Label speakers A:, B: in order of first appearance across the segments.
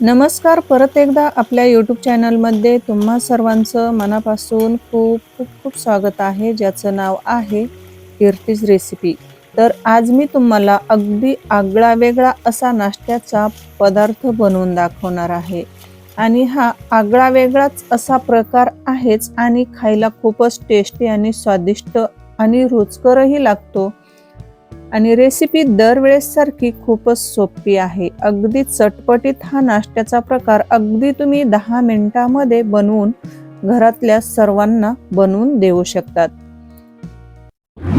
A: नमस्कार परत एकदा आपल्या यूट्यूब चॅनलमध्ये तुम्हा सर्वांचं मनापासून खूप खूप खूप स्वागत आहे ज्याचं नाव आहे कीर्तीज रेसिपी तर आज मी तुम्हाला अगदी आगळा वेगळा असा नाश्त्याचा पदार्थ बनवून दाखवणार आहे. आणि हा आगळा वेगळाच असा प्रकार आहेच आणि खायला खूपच टेस्टी आणि स्वादिष्ट आणि रुचकरही लागतो. आणि रेसिपी दरवेळेस सारखी खूपच सोपी आहे. अगदी चटपटीत हा नाश्त्याचा प्रकार अगदी तुम्ही दहा मिनिटामध्ये बनवून घरातल्या सर्वांना बनवून देऊ शकतात.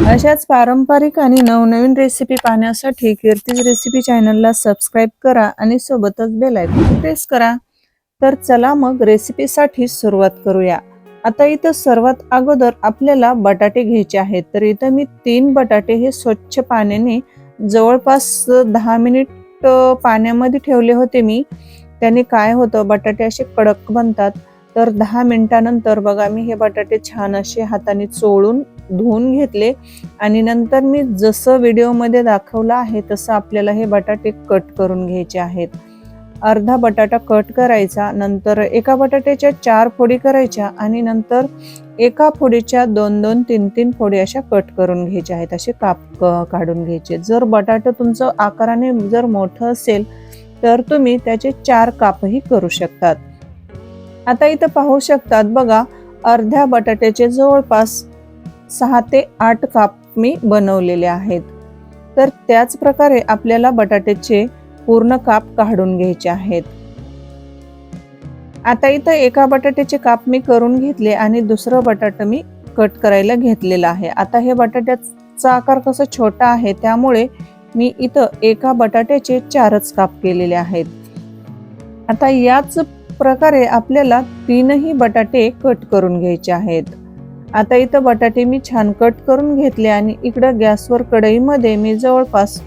A: अशाच पारंपरिक आणि नवनवीन रेसिपी पाहण्यासाठी कीर्तीज रेसिपी चॅनलला सबस्क्राईब करा आणि सोबतच बेल आयकॉन प्रेस करा. तर चला मग रेसिपीसाठी सुरुवात करूया. आता इथं सर्वात अगोदर आपल्याला बटाटे घ्यायचे आहेत. तर इथं मी तीन बटाटे हे स्वच्छ पाण्याने जवळपास दहा मिनिट पाण्यामध्ये ठेवले होते मी. त्याने काय होतं बटाटे असे कडक बनतात. तर दहा मिनिटानंतर बघा मी हे बटाटे छान असे हाताने चोळून धुवून घेतले. आणि नंतर मी जसं व्हिडिओमध्ये दाखवलं आहे तसं आपल्याला हे बटाटे कट करून घ्यायचे आहेत. अर्धा बटाटा कट करायचा नंतर एका बटाट्याच्या चार फोडी करायच्या आणि नंतर एका फोडीच्या दोन दोन तीन तीन फोडी अशा कट करून घ्यायच्या आहेत. असे काप काढून घ्यायचे. जर बटाटा तुमचं आकाराने जर मोठं असेल तर तुम्ही त्याचे चार कापही करू शकतात. आता इथं पाहू शकतात बघा अर्ध्या बटाट्याचे जवळपास सहा ते आठ काप मी बनवलेले आहेत. तर त्याच प्रकारे आपल्याला बटाट्याचे पूर्ण काप काढून घ्यायचे आहेत. आता इथं एका बटाट्याचे काप मी करून घेतले आणि दुसरं बटाटा मी कट करायला घेतलेलं आहे. आता हे बटाट्याचा आकार कसा छोटा आहे त्यामुळे मी इथं एका बटाट्याचे चारच काप केलेले आहेत. आता याच प्रकारे आपल्याला तीनही बटाटे कट करून घ्यायचे आहेत. आता इथं बटाटे मी छान कट करून घेतले आणि इकडं गॅसवर कढईमध्ये मी जवळपास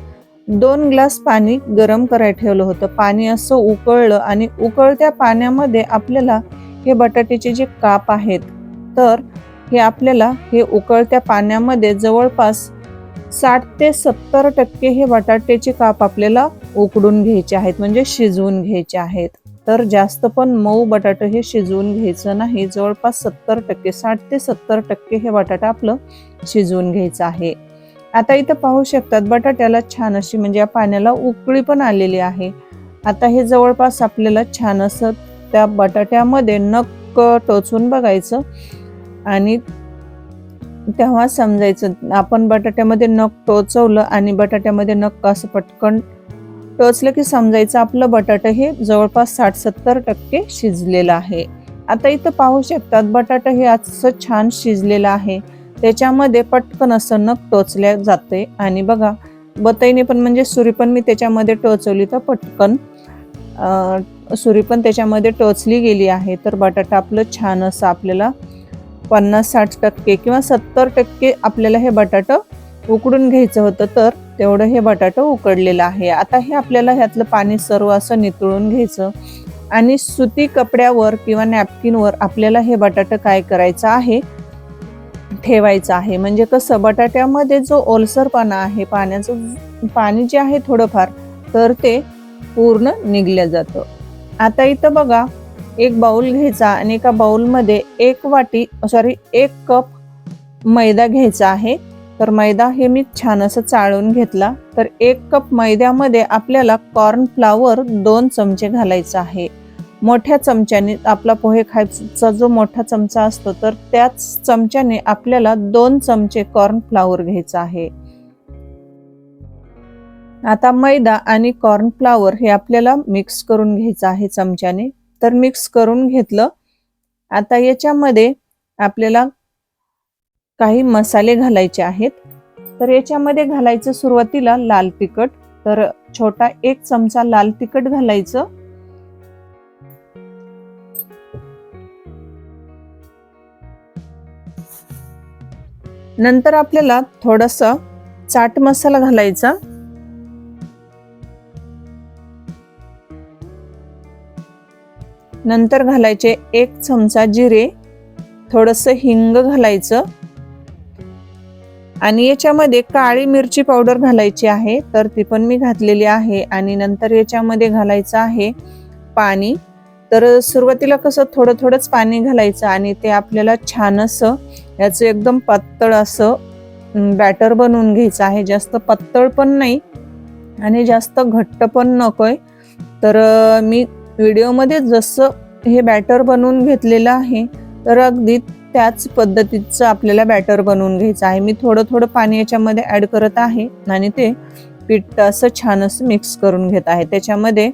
A: दोन ग्लास पाणी गरम करायला ठेवलं होतं. पाणी असं उकळलं आणि उकळत्या पाण्यामध्ये आपल्याला हे बटाट्याचे जे काप आहेत तर हे आपल्याला हे उकळत्या पाण्यामध्ये जवळपास साठ ते सत्तर टक्के हे बटाट्याचे काप आपल्याला उकडून घ्यायचे आहेत म्हणजे शिजवून घ्यायचे आहेत. तर जास्त पण मऊ बटाटे हे शिजवून घ्यायचं नाही. जवळपास सत्तर टक्के साठ ते सत्तर टक्के हे बटाटा आपलं शिजवून घ्यायचं आहे. आता इथं पाहू शकतात बटाट्याला छान अशी म्हणजे या पाण्याला उकळी पण आलेली आहे. आता हे जवळपास आपल्याला छान असं त्या बटाट्यामध्ये नक्क टोचून बघायचं आणि तेव्हा समजायचं आपण बटाट्यामध्ये नख टोचवलं आणि बटाट्यामध्ये नक्क असं पटकन टोचलं की समजायचं आपलं बटाटा हे जवळपास साठ सत्तर टक्के शिजलेलं आहे. आता इथं पाहू शकतात बटाटा हे असं छान शिजलेलं आहे. त्याच्यामध्ये पटकन असं नख टोचल्या जाते. आणि बघा बतईने पण म्हणजे सुरी पण मी त्याच्यामध्ये टोचवली तर पटकन सुरी पण त्याच्यामध्ये टोचली गेली आहे. तर बटाटा आपलं छान असं आपल्याला पन्नास साठ टक्के किंवा सत्तर टक्के आपल्याला हे बटाटं उकडून घ्यायचं होतं तर तेवढं हे बटाटं उकडलेलं आहे. आता हे आपल्याला ह्यातलं पाणी सर्व असं नितळून घ्यायचं. आणि सुती कपड्यावर किंवा नॅपकिनवर आपल्याला हे बटाटं काय करायचं आहे ठेवायचं आहे. म्हणजे कसं बटाट्यामध्ये जो ओलसरपणा आहे पाण्याचं पाणी जे आहे थोडंफार तर ते पूर्ण निघलं जातं. आता इथं बघा एक बाऊल घ्यायचा आणि एका बाउलमध्ये एक वाटी सॉरी एक कप मैदा घ्यायचा आहे. तर मैदा हे मी छान असं चाळून घेतला. तर एक कप मैद्यामध्ये आपल्याला कॉर्न फ्लावर दोन चमचे घालायचं आहे. मोठ्या चमच्याने आपला पोहे खायचा जो मोठा चमचा असतो तर त्याच चमच्याने आपल्याला दोन चमचे कॉर्न फ्लावर घ्यायचा आहे. आता मैदा आणि कॉर्न फ्लावर हे आपल्याला मिक्स करून घ्यायचं आहे चमच्याने. तर मिक्स करून घेतलं आता याच्यामध्ये आपल्याला काही मसाले घालायचे आहेत. तर याच्यामध्ये घालायचं सुरुवातीला लाल तिखट तर छोटा एक चमचा लाल तिखट घालायचं. नंतर आपल्याला थोडस चाट मसाला घालायचा. नंतर घालायचे एक चमचा जिरे थोडस हिंग घालायचं. आणि याच्यामध्ये काळी मिरची पावडर घालायची आहे तर ती पण मी घातलेली आहे. आणि नंतर याच्यामध्ये घालायचं आहे पाणी. तर सुरुवातीला कसं थोडं थोडंच पाणी घालायचं आणि ते आपल्याला छान असं याचं एकदम पातळ असं बॅटर बनवून घ्यायचं आहे. जास्त पातळ पण नाही आणि जास्त घट्ट पण नकोय. तर मी व्हिडिओमध्ये जसं हे बॅटर बनवून घेतलेलं आहे तर अगदी त्याच पद्धतीचं आपल्याला बॅटर बनवून घ्यायचं आहे. मी थोडं थोडं पाणी याच्यामध्ये ॲड करत आहे आणि ते पीठ असं छान असं मिक्स करून घेत आहे. त्याच्यामध्ये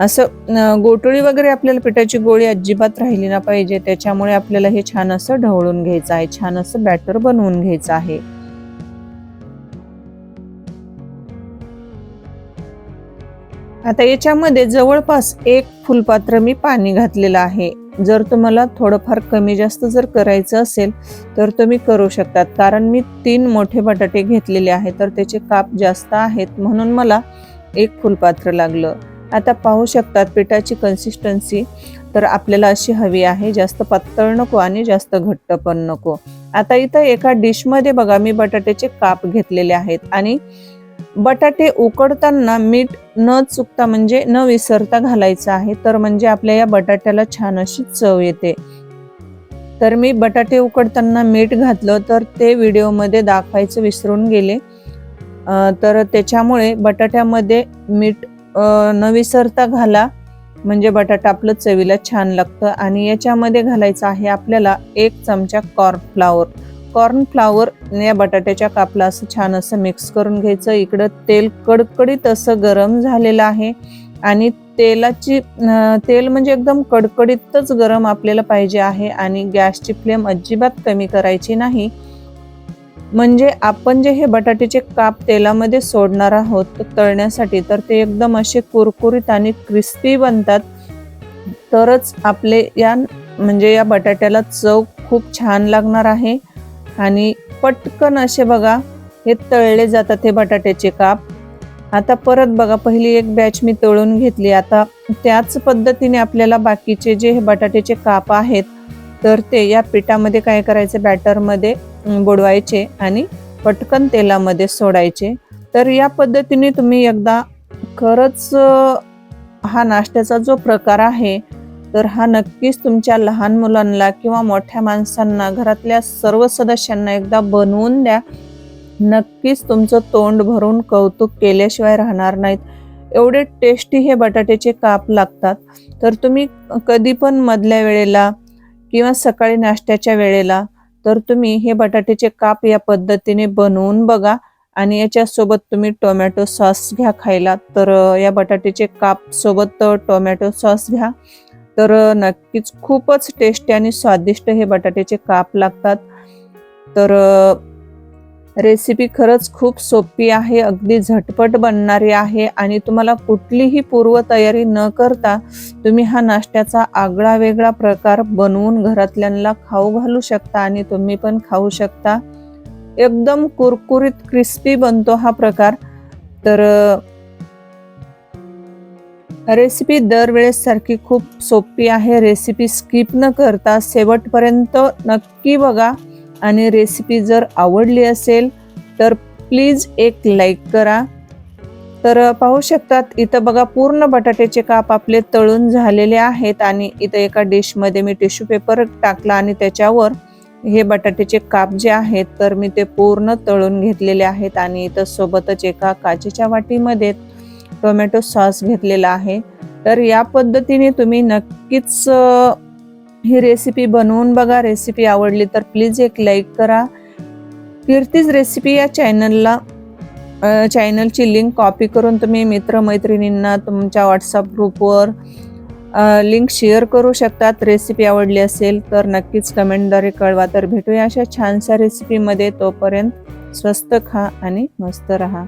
A: असं गोटोळी गोटळी वगैरे आपल्याला पिठाची गोळी अजिबात राहिली ना पाहिजे. त्याच्यामुळे आपल्याला हे छान असं ढवळून घ्यायचं आहे छान असं बॅटर बनवून घ्यायचं आहे. आता याच्यामध्ये जवळपास एक फुलपात्र मी पाणी घातलेलं आहे. जर तुम्हाला थोडंफार कमी जास्त जर करायचं असेल तर तुम्ही करू शकतात. कारण मी तीन मोठे बटाटे घेतलेले आहेत तर त्याचे काप जास्त आहेत म्हणून मला एक फुलपात्र लागलं. आता पाहू शकतात पिठाची कन्सिस्टन्सी तर आपल्याला अशी हवी आहे जास्त पातळ नको आणि जास्त घट्ट पण नको. आता इथं एका डिशमध्ये बघा मी बटाट्याचे काप घेतलेले आहेत आणि बटाटे उकडताना मीठ न चुकता म्हणजे न विसरता घालायचं आहे. तर म्हणजे आपल्या या बटाट्याला छान अशी चव येते. तर मी बटाटे उकडताना मीठ घातलं तर ते व्हिडिओमध्ये दाखवायचं विसरून गेले. तर त्याच्यामुळे बटाट्यामध्ये मीठ न विसरता घाला. म्हणजे बटाटा आपलं चवीला छान लागतं. आणि याच्यामध्ये घालायचं आहे आपल्याला एक चमचा कॉर्नफ्लावर कॉर्नफ्लावर या बटाट्याच्या कापला असं छान असं मिक्स करून घ्यायचं. इकडं तेल कडकडीत असं गरम झालेलं आहे. आणि तेलाची तेल म्हणजे एकदम कडकडीतच गरम आपल्याला पाहिजे आहे. आणि गॅसची फ्लेम अजिबात कमी करायची नाही. म्हणजे आपण जे हे बटाट्याचे काप तेलामध्ये सोडणार आहोत तळण्यासाठी तर ते एकदम असे कुरकुरीत आणि क्रिस्पी बनतात. तरच आपले या म्हणजे या बटाट्याला चव खूप छान लागणार आहे. आणि पटकन असे बघा हे तळले जातात हे बटाट्याचे काप. आता परत बघा पहिली एक बॅच मी तळून घेतली. आता त्याच पद्धतीने आपल्याला बाकीचे जे हे बटाट्याचे काप आहेत तर ते या पिठामध्ये काय करायचं? बॅटरमध्ये बुडवायचे आणि पटकन तेलामध्ये सोडायचे. तर या पद्धतीने तुम्ही एकदा खरंच हा नाश्त्याचा जो प्रकार आहे तर हा नक्कीच तुमच्या लहान मुलांना किंवा मोठ्या माणसांना घरातल्या सर्व सदस्यांना एकदा बनवून द्या. नक्कीच तुमचं तोंड भरून कौतुक केल्याशिवाय राहणार नाहीत. एवढे टेस्टी हे बटाट्याचे काप लागतात. तर तुम्ही कधी पण मधल्या वेळेला किंवा सकाळी नाश्त्याच्या वेळेला तर तुम्ही हे बटाट्याचे काप या पद्धतीने बनवून बघा. आणि याच्यासोबत तुम्ही टोमॅटो सॉस घ्या खायला. तर या बटाट्याचे काप सोबत टोमॅटो सॉस घ्या. तर नक्कीच खूपच टेस्टी आणि स्वादिष्ट हे बटाट्याचे काप लागतात. तर रेसिपी खरंच खूप सोपी आहे अगदी झटपट बनणारी आहे आणि तुम्हाला कुठलीही पूर्वतयारी न करता तुम्ही हा नाश्त्याचा आगळा वेगळा प्रकार बनवून घरातल्यांना खाऊ घालू शकता आणि तुम्ही पण खाऊ शकता. एकदम कुरकुरीत क्रिस्पी बनतो हा प्रकार. तर रेसिपी दरवेळेस सारखी खूप सोपी आहे. रेसिपी स्किप न करता शेवटपर्यंत नक्की बघा. आणि रेसिपी जर आवडली असेल तर प्लीज एक लाईक करा. तर पाहू शकतात इथं बघा पूर्ण बटाट्याचे काप आपले तळून झालेले आहेत आणि इथं एका डिशमध्ये मी टिश्यू पेपर टाकला आणि त्याच्यावर हे बटाट्याचे काप जे आहेत तर मी ते पूर्ण तळून घेतलेले आहेत आणि इथं सोबतच एका काचेच्या वाटीमध्ये टोमॅटो सॉस घेतलेला आहे. तर या पद्धतीने तुम्ही नक्कीच ही रेसिपी बनवून बघा. रेसिपी आवडली तर प्लीज एक लाईक करा. कीर्तीज रेसिपी या चॅनलला चॅनलची लिंक कॉपी करून तुम्ही मित्रमैत्रिणींना तुमच्या व्हॉट्सअप ग्रुपवर लिंक शेअर करू शकतात. रेसिपी आवडली असेल तर नक्कीच कमेंटद्वारे कळवा. तर भेटूया अशा छानशा रेसिपीमध्ये तोपर्यंत स्वस्त खा आणि मस्त रहा.